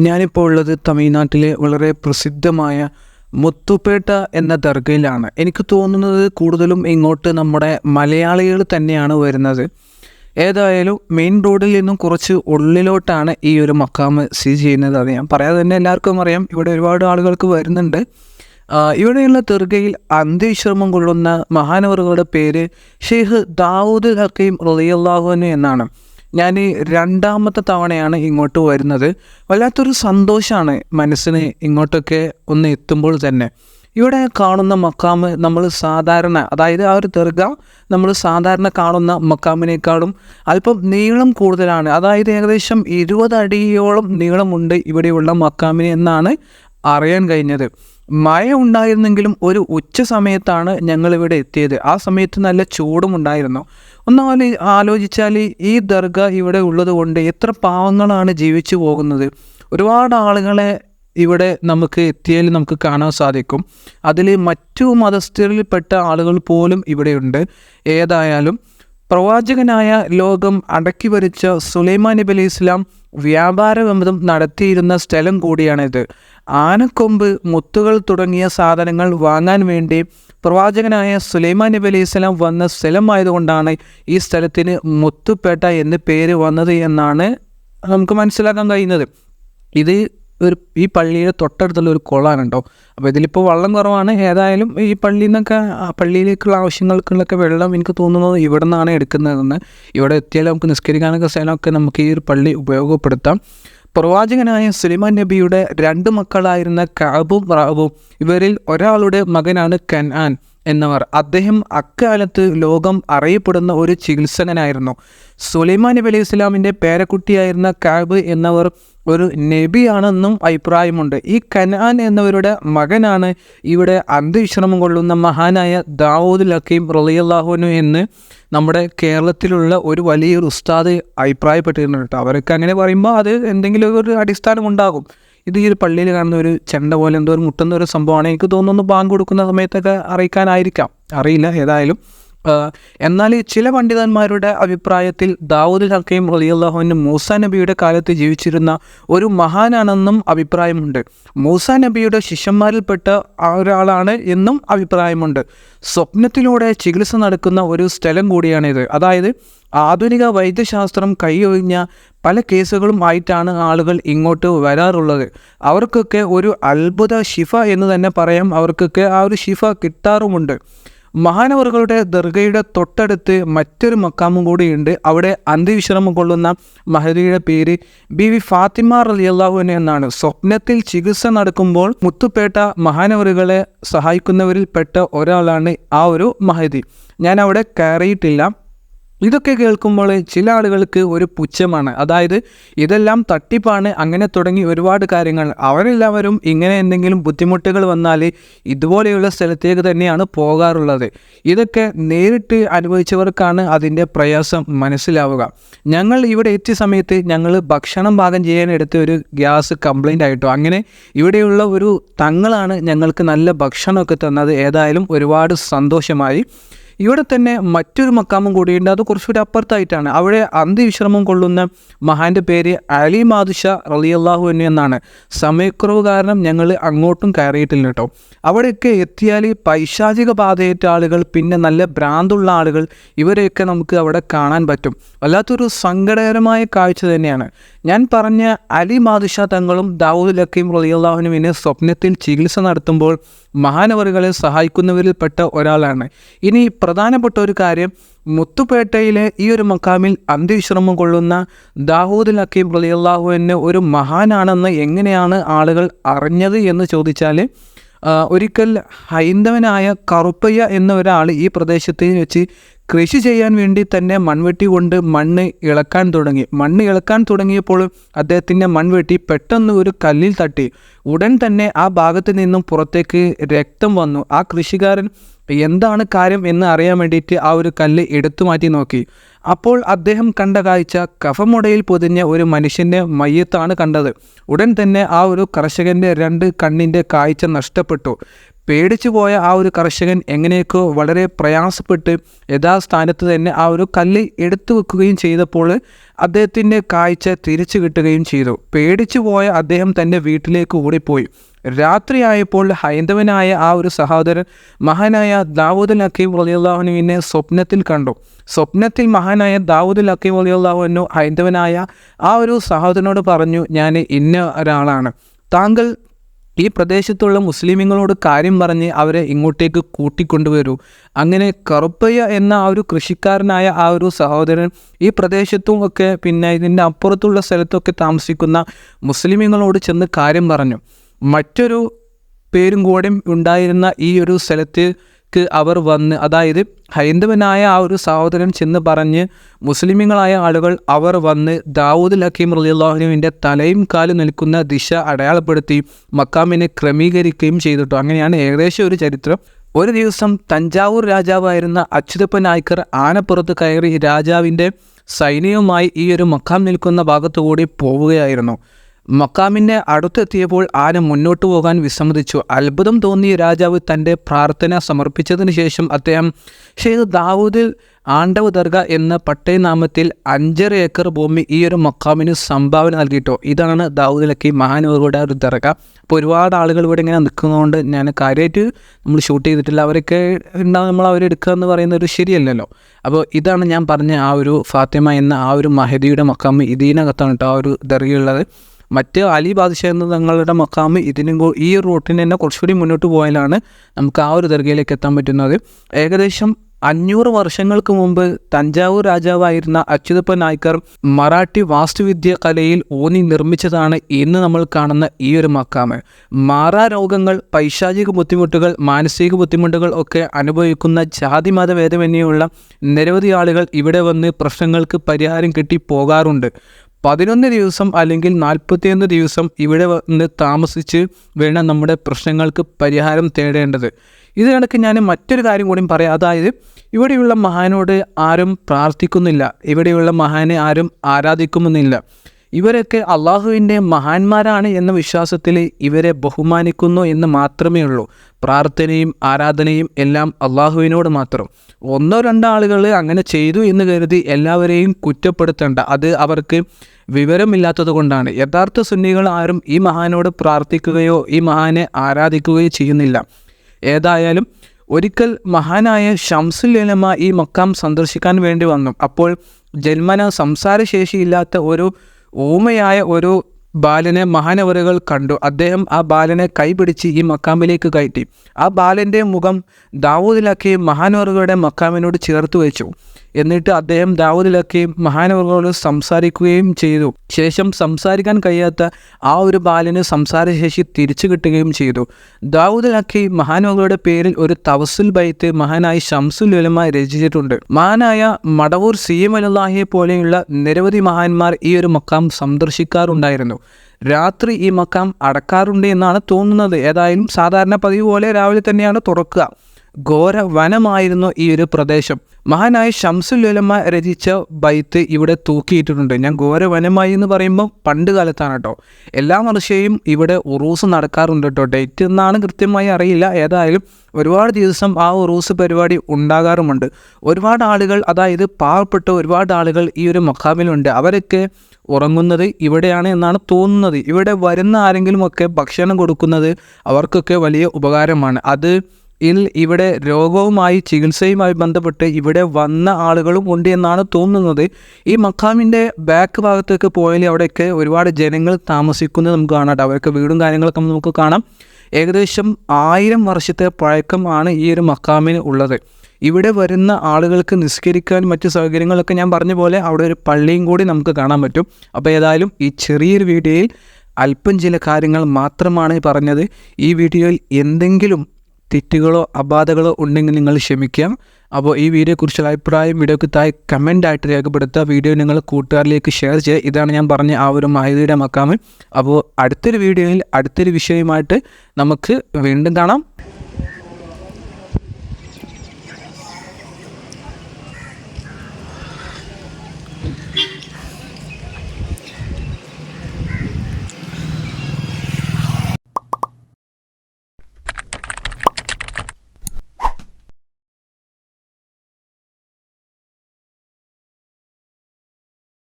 ഞാനിപ്പോൾ ഉള്ളത് തമിഴ്നാട്ടിലെ വളരെ പ്രസിദ്ധമായ മുത്തുപേട്ട എന്ന ദർഗയിലാണ്. എനിക്ക് തോന്നുന്നത് കൂടുതലും ഇങ്ങോട്ട് നമ്മുടെ മലയാളികൾ തന്നെയാണ് വരുന്നത്. ഏതായാലും മെയിൻ റോഡിൽ നിന്നും കുറച്ച് ഉള്ളിലോട്ടാണ് ഈ ഒരു മക്കാമ് സ്ഥിതി ചെയ്യുന്നത് അത് ഞാൻ പറയാതെ തന്നെ എല്ലാവർക്കും അറിയാം. ഇവിടെ ഒരുപാട് ആളുകൾക്ക് വരുന്നുണ്ട്. ഇവിടെയുള്ള ദർഗയിൽ അന്ത്യവിശ്രമം കൊള്ളുന്ന മഹാനവറുകളുടെ പേര് ഷെയ്ഖ് ദാവൂദ് ഹക്കീം റളിയല്ലാഹുവിന് എന്നാണ്. ഞാൻ രണ്ടാമത്തെ തവണയാണ് ഇങ്ങോട്ട് വരുന്നത്. വല്ലാത്തൊരു സന്തോഷമാണ് മനസ്സിന് ഇങ്ങോട്ടൊക്കെ ഒന്ന് എത്തുമ്പോൾ തന്നെ. ഇവിടെ കാണുന്ന മക്കാമ് നമ്മൾ സാധാരണ അതായത് ആ ഒരു ദർഗ നമ്മൾ സാധാരണ കാണുന്ന മക്കാമിനേക്കാളും അല്പം നീളം കൂടുതലാണ്. അതായത് ഏകദേശം ഇരുപത് അടിയോളം നീളമുണ്ട് ഇവിടെയുള്ള മക്കാമിന് എന്നാണ് അറിയാൻ കഴിഞ്ഞത്. മഴ ഉണ്ടായിരുന്നെങ്കിലും ഒരു ഉച്ച സമയത്താണ് ഞങ്ങളിവിടെ എത്തിയത്. ആ സമയത്ത് നല്ല ചൂടും ഉണ്ടായിരുന്നു ഒന്ന് ആലോ- ആലോചിച്ചാൽ ഈ ദർഗ ഇവിടെ ഉള്ളത് കൊണ്ട് എത്ര പാവങ്ങളാണ് ജീവിച്ചു പോകുന്നത്. ഒരുപാട് ആളുകളെ ഇവിടെ നമുക്ക് എത്തിയാൽ നമുക്ക് കാണാൻ സാധിക്കും. അതിൽ മറ്റു മതസ്ഥരിൽപ്പെട്ട ആളുകൾ പോലും ഇവിടെയുണ്ട്. ഏതായാലും പ്രവാചകനായ ലോകം അടക്കി വരിച്ച സുലൈമാൻ നബി അലി ഇസ്ലാം വ്യാപാര നടത്തിയിരുന്ന സ്ഥലം കൂടിയാണിത്. ആനക്കൊമ്പ് മുത്തുകൾ തുടങ്ങിയ സാധനങ്ങൾ വാങ്ങാൻ വേണ്ടി പ്രവാചകനായ സുലൈമാൻ നബി അലൈഹി സ്വലാം വന്ന സ്ഥലമായതുകൊണ്ടാണ് ഈ സ്ഥലത്തിന് മുത്തുപേട്ട എന്ന് പേര് വന്നത് എന്നാണ് നമുക്ക് മനസ്സിലാക്കാൻ കഴിയുന്നത്. ഇത് ഒരു ഈ പള്ളിയുടെ തൊട്ടടുത്തുള്ള ഒരു കുളമാണ് അപ്പോൾ ഇതിലിപ്പോൾ വെള്ളം കുറവാണ്. ഏതായാലും ഈ പള്ളിയിൽ നിന്നൊക്കെ പള്ളിയിലേക്കുള്ള ആവശ്യങ്ങൾക്കുള്ളൊക്കെ വെള്ളം എനിക്ക് തോന്നുന്നത് ഇവിടെ നിന്നാണ് എടുക്കുന്നതെന്ന്. ഇവിടെ എത്തിയാൽ നമുക്ക് നിസ്കരിക്കാനൊക്കെ സ്ഥലമൊക്കെ നമുക്ക് ഈ ഒരു പള്ളി ഉപയോഗപ്പെടുത്താം. പ്രവാചകനായ സുലൈമാൻ നബിയുടെ രണ്ട് മക്കളായിരുന്ന കാബും റാബും ഇവരിൽ ഒരാളുടെ മകനാണ് കൻആൻ എന്നവർ. അദ്ദേഹം അക്കാലത്ത് ലോകം അറിയപ്പെടുന്ന ഒരു ചികിത്സകനായിരുന്നു. സുലൈമാൻ നബി അലൈഹി ഇസ്ലാമിന്റെ പേരക്കുട്ടിയായിരുന്ന കാബ് എന്നവർ ഒരു നബിയാണെന്നും അഭിപ്രായമുണ്ട്. ഈ കനാൻ എന്നവരുടെ മകനാണ് ഇവിടെ അന്ത്യവിശ്രമം കൊള്ളുന്ന മഹാനായ ദാവൂദ് ലക്കീം റലിയല്ലാഹുനു എന്ന് നമ്മുടെ കേരളത്തിലുള്ള ഒരു വലിയൊരു ഉസ്താദ് അഭിപ്രായപ്പെട്ടിരുന്നു കേട്ടോ അവരൊക്കെ അങ്ങനെ പറയുമ്പോൾ അത് എന്തെങ്കിലും ഒരു അടിസ്ഥാനം ഉണ്ടാകും. ഇത് ഈ ഒരു പള്ളിയിൽ കാണുന്ന ഒരു ചെണ്ട പോലെ എന്തോ ഒരു മുട്ടുന്ന ഒരു സംഭവമാണ്. എനിക്ക് തോന്നുന്നു ബാങ്ക് കൊടുക്കുന്ന സമയത്തൊക്കെ അറിയിക്കാനായിരിക്കാം. അറിയില്ല ഏതായാലും. എന്നാൽ ചില പണ്ഡിതന്മാരുടെ അഭിപ്രായത്തിൽ ദാവൂദ് ഹക്കീം റലിയല്ലാഹുവിന് മൂസ നബിയുടെ കാലത്ത് ജീവിച്ചിരുന്ന ഒരു മഹാനാണെന്നും അഭിപ്രായമുണ്ട്. മൂസ നബിയുടെ ശിഷ്യന്മാരിൽപ്പെട്ട ഒരാളാണ് എന്നും അഭിപ്രായമുണ്ട്. സ്വപ്നത്തിലൂടെ ചികിത്സ നടക്കുന്ന ഒരു സ്ഥലം കൂടിയാണിത്. അതായത് ആധുനിക വൈദ്യശാസ്ത്രം കൈയൊഴിഞ്ഞ പല കേസുകളും ആയിട്ടാണ് ആളുകൾ ഇങ്ങോട്ട് വരാറുള്ളത്. അവർക്കൊക്കെ ഒരു അത്ഭുത ശിഫ എന്ന് തന്നെ പറയാം. അവർക്കൊക്കെ ആ ഒരു ശിഫ കിട്ടാറുമുണ്ട്. മഹാനവറുകളുടെ ദർഗയുടെ തൊട്ടടുത്ത് മറ്റൊരു മക്കാമും കൂടിയുണ്ട്. അവിടെ അന്ത്യവിശ്രമം കൊള്ളുന്ന മഹദിയുടെ പേര് ബി വി ഫാത്തിമ റലിയല്ലാഹുവിന് എന്നാണ്. സ്വപ്നത്തിൽ ചികിത്സ നടക്കുമ്പോൾ മുത്തുപേട്ട മഹാനവറുകളെ സഹായിക്കുന്നവരിൽ പെട്ട ഒരാളാണ് ആ ഒരു മഹദി ഞാൻ അവിടെ കയറിയിട്ടില്ല. ഇതൊക്കെ കേൾക്കുമ്പോൾ ചില ആളുകൾക്ക് ഒരു പുച്ഛമാണ്. അതായത് ഇതെല്ലാം തട്ടിപ്പാണ് അങ്ങനെ തുടങ്ങി ഒരുപാട് കാര്യങ്ങൾ. അവരെല്ലാവരും ഇങ്ങനെ എന്തെങ്കിലും ബുദ്ധിമുട്ടുകൾ വന്നാൽ ഇതുപോലെയുള്ള സ്ഥലത്തേക്ക് തന്നെയാണ് പോകാറുള്ളത്. ഇതൊക്കെ നേരിട്ട് അനുഭവിച്ചവർക്കാണ് അതിന്റെ പ്രയാസം മനസ്സിലാവുക. ഞങ്ങൾ ഇവിടെ എത്തിയ സമയത്ത് ഞങ്ങൾ ഭക്ഷണം പാകം ചെയ്യാൻ എടുത്ത ഒരു ഗ്യാസ് കംപ്ലൈന്റ് ആയിട്ടോ അങ്ങനെ ഇവിടെയുള്ള ഒരു തങ്ങളാണ് ഞങ്ങൾക്ക് നല്ല ഭക്ഷണമൊക്കെ തന്നത്. ഏതായാലും ഒരുപാട് സന്തോഷമായി. ഇവിടെ തന്നെ മറ്റൊരു മക്കാമും കൂടിയുണ്ട്. അത് കുറച്ചുകൂടി അപ്പുറത്തായിട്ടാണ്. അവിടെ അന്ത്യവിശ്രമം കൊള്ളുന്ന മഹാന്റെ പേര് അലി മാതുഷ റളിയല്ലാഹു അൻഹു എന്നാണ്. സമയക്കുറവ് കാരണം ഞങ്ങൾ അങ്ങോട്ടും കയറിയിട്ടില്ല കേട്ടോ. അവിടെയൊക്കെ എത്തിയാൽ പൈശാചിക ബാധയേറ്റ ആളുകൾ പിന്നെ നല്ല ഭ്രാന്തുള്ള ആളുകൾ ഇവരെയൊക്കെ നമുക്ക് അവിടെ കാണാൻ പറ്റും. വല്ലാത്തൊരു സങ്കടകരമായ കാഴ്ച തന്നെയാണ്. ഞാൻ പറഞ്ഞ അലി മാതുഷ തങ്ങളും ദാവൂദ് ലക്കീം റളിയല്ലാഹുനുവിന് സ്വപ്നത്തിൽ ചികിത്സ നടത്തുമ്പോൾ മഹാനവറുകളെ സഹായിക്കുന്നവരിൽപ്പെട്ട ഒരാളാണ്. ഇനി പ്രധാനപ്പെട്ട ഒരു കാര്യം മുത്തുപേട്ടയിലെ ഈ ഒരു മക്കാമിൽ അന്ത്യവിശ്രമം കൊള്ളുന്ന ദാവൂദ് ലക്കീം റളിയല്ലാഹുവിന് ഒരു മഹാനാണെന്ന് എങ്ങനെയാണ് ആളുകൾ അറിഞ്ഞത് എന്ന് ചോദിച്ചാൽ ഒരിക്കൽ ഹൈന്ദവനായ കറുപ്പയ്യ എന്ന ഒരാൾ ഈ പ്രദേശത്ത് വെച്ച് കൃഷി ചെയ്യാൻ വേണ്ടി തന്നെ മൺവെട്ടി കൊണ്ട് മണ്ണ് ഇളക്കാൻ തുടങ്ങി. മണ്ണ് ഇളക്കാൻ തുടങ്ങിയപ്പോൾ അദ്ദേഹത്തിന്റെ മൺവെട്ടി പെട്ടെന്ന് ഒരു കല്ലിൽ തട്ടി. ഉടൻ തന്നെ ആ ഭാഗത്ത് നിന്നും പുറത്തേക്ക് രക്തം വന്നു. ആ കൃഷിക്കാരൻ എന്താണ് കാര്യം എന്ന് അറിയാൻ വേണ്ടിയിട്ട് ആ ഒരു കല്ല് എടുത്തു മാറ്റി നോക്കി. അപ്പോൾ അദ്ദേഹം കണ്ട കാഴ്ച കഫമുടയിൽ പൊതിഞ്ഞ ഒരു മനുഷ്യന്റെ മയ്യത്താണ് കണ്ടത്. ഉടൻ തന്നെ ആ ഒരു കർഷകന്റെ രണ്ട് കണ്ണിന്റെ കാഴ്ച നഷ്ടപ്പെട്ടു. പേടിച്ചു പോയ ആ ഒരു കർഷകൻ എങ്ങനെയൊക്കെ വളരെ പ്രയാസപ്പെട്ട് യഥാസ്ഥാനത്ത് തന്നെ ആ ഒരു കല്ല് എടുത്തു വെക്കുകയും ചെയ്തപ്പോൾ അദ്ദേഹത്തിന്റെ കാഴ്ച തിരിച്ചു കിട്ടുകയും ചെയ്തു. പേടിച്ചു പോയ അദ്ദേഹം തന്റെ വീട്ടിലേക്ക് ഓടിപ്പോയി. രാത്രിയായപ്പോൾ ഹൈന്ദവനായ ആ ഒരു സഹോദരൻ മഹാനായ ദാവൂദ് അക്കീം വലിയുള്ളാഹുനുവിനെ സ്വപ്നത്തിൽ കണ്ടു. സ്വപ്നത്തിൽ മഹാനായ ദാവൂദ് അക്കീം വലിയുള്ളാഹുനു ഹൈന്ദവനായ ആ ഒരു സഹോദരനോട് പറഞ്ഞു ഞാൻ ഇന്ന ഒരാളാണ്. താങ്കൾ ഈ പ്രദേശത്തുള്ള മുസ്ലിമുകളോട് കാര്യം പറഞ്ഞ് അവരെ ഇങ്ങോട്ടേക്ക് കൂട്ടിക്കൊണ്ടുവരൂ. അങ്ങനെ കറുപ്പയ്യ എന്ന ആ ഒരു കൃഷിക്കാരനായ ആ ഒരു സഹോദരൻ ഈ പ്രദേശത്തും ഒക്കെ പിന്നെ ഇതിന്റെ അപ്പുറത്തുള്ള സ്ഥലത്തൊക്കെ താമസിക്കുന്ന മുസ്ലിമുകളോട് ചെന്ന് കാര്യം പറഞ്ഞു. മറ്റൊരു പേരും കൂടെ ഉണ്ടായിരുന്ന ഈ ഒരു സ്ഥലത്തേക്ക് അവർ വന്ന് അതായത് ഹൈന്ദവനായ ആ ഒരു സഹോദരൻ ചെന്ന് പറഞ്ഞ് മുസ്ലിമുകളായ ആളുകൾ അവർ വന്ന് ദാവൂദ് ഹക്കീം റലിയുള്ളാഹുവിന്റെ തലയും കാലും നിൽക്കുന്ന ദിശ അടയാളപ്പെടുത്തി മക്കാമിനെ ക്രമീകരിക്കുകയും ചെയ്തിട്ടു. അങ്ങനെയാണ് ഏകദേശം ഒരു ചരിത്രം. ഒരു ദിവസം തഞ്ചാവൂർ രാജാവായിരുന്ന അച്യുതപ്പ നായ്ക്കർ ആനപ്പുറത്ത് കയറി രാജാവിന്റെ സൈന്യവുമായി ഈ ഒരു മക്കാം നിൽക്കുന്ന ഭാഗത്തുകൂടി പോവുകയായിരുന്നു. മക്കാമിന്റെ അടുത്തെത്തിയപ്പോൾ ആന മുന്നോട്ട് പോകാൻ വിസമ്മതിച്ചു. അത്ഭുതം തോന്നിയ രാജാവ് തന്റെ പ്രാർത്ഥന സമർപ്പിച്ചതിന് ശേഷം അദ്ദേഹം ഷെയ്ഖ് ദാവൂദിൽ ആണ്ടവ് ദർഗ എന്ന പട്ടയനാമത്തിൽ അഞ്ചര ഏക്കർ ഭൂമി ഈ ഒരു മക്കാമിന് സംഭാവന നൽകിയിട്ടോ. ഇതാണ് ദാവൂദിലൊക്കെ മഹാനൂറുകളുടെ ഒരു ദർഗ. അപ്പോൾ ഒരുപാട് ആളുകൾ ഇവിടെ ഇങ്ങനെ നിൽക്കുന്നതുകൊണ്ട് ഞാൻ കാര്യമായിട്ട് നമ്മൾ ഷൂട്ട് ചെയ്തിട്ടില്ല. അവരൊക്കെ ഉണ്ടാവും നമ്മൾ അവരെടുക്കുക എന്ന് പറയുന്നത് ഒരു ശരിയല്ലല്ലോ. അപ്പോൾ ഇതാണ് ഞാൻ പറഞ്ഞ ആ ഒരു ഫാത്തിമ എന്ന ആ ഒരു മഹദിയുടെ മക്കാമ് ഇതിനകത്താണ് കേട്ടോ ആ ഒരു ദർഗയുള്ളത്. മറ്റ് അലി ബാദിഷ എന്ന തങ്ങളുടെ മക്കാമ് ഇതിനും ഈ റൂട്ടിന് തന്നെ കുറച്ചുകൂടി മുന്നോട്ട് പോയാലാണ് നമുക്ക് ആ ഒരു ദർഗയിലേക്ക് എത്താൻ പറ്റുന്നത്. ഏകദേശം അഞ്ഞൂറ് വർഷങ്ങൾക്ക് മുമ്പ് തഞ്ചാവൂർ രാജാവായിരുന്ന അച്യുതപ്പ നായ്ക്കർ മറാഠി വാസ്തുവിദ്യ കലയിൽ ഊന്നി നിർമ്മിച്ചതാണ് ഇന്ന് നമ്മൾ കാണുന്ന ഈ ഒരു മക്കാമ് മാറാ രോഗങ്ങൾ പൈശാചിക ബുദ്ധിമുട്ടുകൾ മാനസിക ബുദ്ധിമുട്ടുകൾ ഒക്കെ അനുഭവിക്കുന്ന ജാതി മതഭേദമന്യുള്ള നിരവധി ആളുകൾ ഇവിടെ വന്ന് പ്രശ്നങ്ങൾക്ക് പരിഹാരം കിട്ടി പോകാറുണ്ട്. പതിനൊന്ന് ദിവസം അല്ലെങ്കിൽ നാൽപ്പത്തിയൊന്ന് ദിവസം ഇവിടെ വന്ന് താമസിച്ച് വേണം നമ്മുടെ പ്രശ്നങ്ങൾക്ക് പരിഹാരം തേടേണ്ടത്. ഇത് കണക്ക് ഞാൻ മറ്റൊരു കാര്യം കൂടി പറയാം. അതായത് ഇവിടെയുള്ള മഹാനോട് ആരും പ്രാർത്ഥിക്കുന്നില്ല. ഇവിടെയുള്ള മഹാനെ ആരും ആരാധിക്കുമെന്നില്ല. ഇവരൊക്കെ അള്ളാഹുവിന്റെ മഹാന്മാരാണ് എന്ന വിശ്വാസത്തിൽ ഇവരെ ബഹുമാനിക്കുന്നു എന്ന് മാത്രമേ ഉള്ളൂ. പ്രാർത്ഥനയും ആരാധനയും എല്ലാം അള്ളാഹുവിനോട് മാത്രം. ഒന്നോ രണ്ടോ ആളുകൾ അങ്ങനെ ചെയ്തു എന്ന് കരുതി എല്ലാവരെയും കുറ്റപ്പെടുത്തേണ്ട. അത് അവർക്ക് വിവരമില്ലാത്തത് കൊണ്ടാണ്. യഥാർത്ഥ സുന്നികൾ ആരും ഈ മഹാനോട് പ്രാർത്ഥിക്കുകയോ ഈ മഹാനെ ആരാധിക്കുകയോ ചെയ്യുന്നില്ല. ഏതായാലും ഒരിക്കൽ മഹാനായ ഷംസുൽ ഉലമ ഈ മക്കാം സന്ദർശിക്കാൻ വേണ്ടി വന്നു. അപ്പോൾ ജന്മന സംസാരശേഷിയില്ലാത്ത ഒരു ഊമയായ ഒരു ബാലനെ മഹാനവറുകൾ കണ്ടു. അദ്ദേഹം ആ ബാലനെ കൈപിടിച്ച് ഈ മക്കാമിലേക്ക് കയറ്റി. ആ ബാലന്റെ മുഖം ദാവൂദിലാക്കി മഹാനവറുകളുടെ മക്കാമിനോട് ചേർത്ത് വെച്ചു. എന്നിട്ട് അദ്ദേഹം ദാവൂദിലൊക്കെയും മഹാനവറുകളോട് സംസാരിക്കുകയും ചെയ്തു. ശേഷം സംസാരിക്കാൻ കഴിയാത്ത ആ ഒരു ബാലന് സംസാരശേഷി തിരിച്ചു കിട്ടുകയും ചെയ്തു. ദാവൂദിലാക്കി മഹാനവറുകളുടെ പേരിൽ ഒരു തവസുൽ ബൈത്ത് മഹാനായ ഷംസുൽ ഉലമ രചിച്ചിട്ടുണ്ട്. മഹാനായ മടവൂർ സി എം അലാഹിയെ പോലെയുള്ള നിരവധി മഹാന്മാർ ഈ ഒരു മക്കാം സന്ദർശിക്കാറുണ്ടായിരുന്നു. രാത്രി ഈ മക്കാം അടക്കാറുണ്ട് എന്നാണ് തോന്നുന്നത്. ഏതായാലും സാധാരണ പതിവ് പോലെ രാവിലെ തന്നെയാണ് തുറക്കുക. ഘോര വനമായിരുന്നു ഈ ഒരു പ്രദേശം. മഹാനായ ഷംസുൽ ഉലമ രചിച്ച ബൈത്ത് ഇവിടെ തൂക്കിയിട്ടിട്ടുണ്ട്. ഞാൻ ഘോര വനമായി എന്ന് പറയുമ്പോൾ പണ്ട് കാലത്താണ് കേട്ടോ. എല്ലാ വർഷവും ഇവിടെ ഉറൂസ് നടക്കാറുണ്ട് കേട്ടോ. ഡേറ്റ് എന്നാണ് കൃത്യമായി അറിയില്ല. ഏതായാലും ഒരുപാട് ദിവസം ആ ഉറൂസ് പരിപാടി ഉണ്ടാകാറുമുണ്ട്. ഒരുപാട് ആളുകൾ അതായത് പാവപ്പെട്ട ഒരുപാട് ആളുകൾ ഈ ഒരു മഖാമിലുണ്ട്. അവരൊക്കെ ഉറങ്ങുന്നത് ഇവിടെയാണ് എന്നാണ് തോന്നുന്നത്. ഇവിടെ വരുന്ന ആരെങ്കിലുമൊക്കെ ഭക്ഷണം കൊടുക്കുന്നത് അവർക്കൊക്കെ വലിയ ഉപകാരമാണ്. അത് ഇവിടെ രോഗവുമായി ചികിത്സയുമായി ബന്ധപ്പെട്ട് ഇവിടെ വന്ന ആളുകളും ഉണ്ട് എന്നാണ് തോന്നുന്നത്. ഈ മക്കാമിന്റെ ബാക്ക് ഭാഗത്തേക്ക് പോയാൽ അവിടെയൊക്കെ ഒരുപാട് ജനങ്ങൾ താമസിക്കുന്നത് നമുക്ക് കാണാം ട്ടോ. അവർക്ക് വീടും കാര്യങ്ങളൊക്കെ നമുക്ക് കാണാം. ഏകദേശം ആയിരം വർഷത്തെ പഴക്കമാണ് ഈ ഒരു മക്കാമിന് ഉള്ളത്. ഇവിടെ വരുന്ന ആളുകൾക്ക് നിസ്കരിക്കാൻ മറ്റ് സൗകര്യങ്ങളൊക്കെ ഞാൻ പറഞ്ഞ പോലെ അവിടെ ഒരു പള്ളിയും കൂടി നമുക്ക് കാണാൻ പറ്റും. അപ്പോൾ ഏതായാലും ഈ ചെറിയൊരു വീഡിയോയിൽ അല്പം ചില കാര്യങ്ങൾ മാത്രമാണ് പറഞ്ഞത്. ഈ വീഡിയോയിൽ എന്തെങ്കിലും തെറ്റുകളോ അബാധകളോ ഉണ്ടെങ്കിൽ നിങ്ങൾ ക്ഷമിക്കാം. അപ്പോൾ ഈ വീഡിയോയെക്കുറിച്ചുള്ള അഭിപ്രായം വീഡിയോക്ക് താഴെ കമന്റായിട്ട് രേഖപ്പെടുത്തുക. വീഡിയോ നിങ്ങൾ കൂട്ടുകാരിലേക്ക് ഷെയർ ചെയ്യുക. ഇതാണ് ഞാൻ പറഞ്ഞ ആ ഒരു മാഹിതിയുടെ മക്കാമ്. അപ്പോൾ അടുത്തൊരു വീഡിയോയിൽ അടുത്തൊരു വിഷയമായിട്ട് നമുക്ക് വീണ്ടും കാണാം.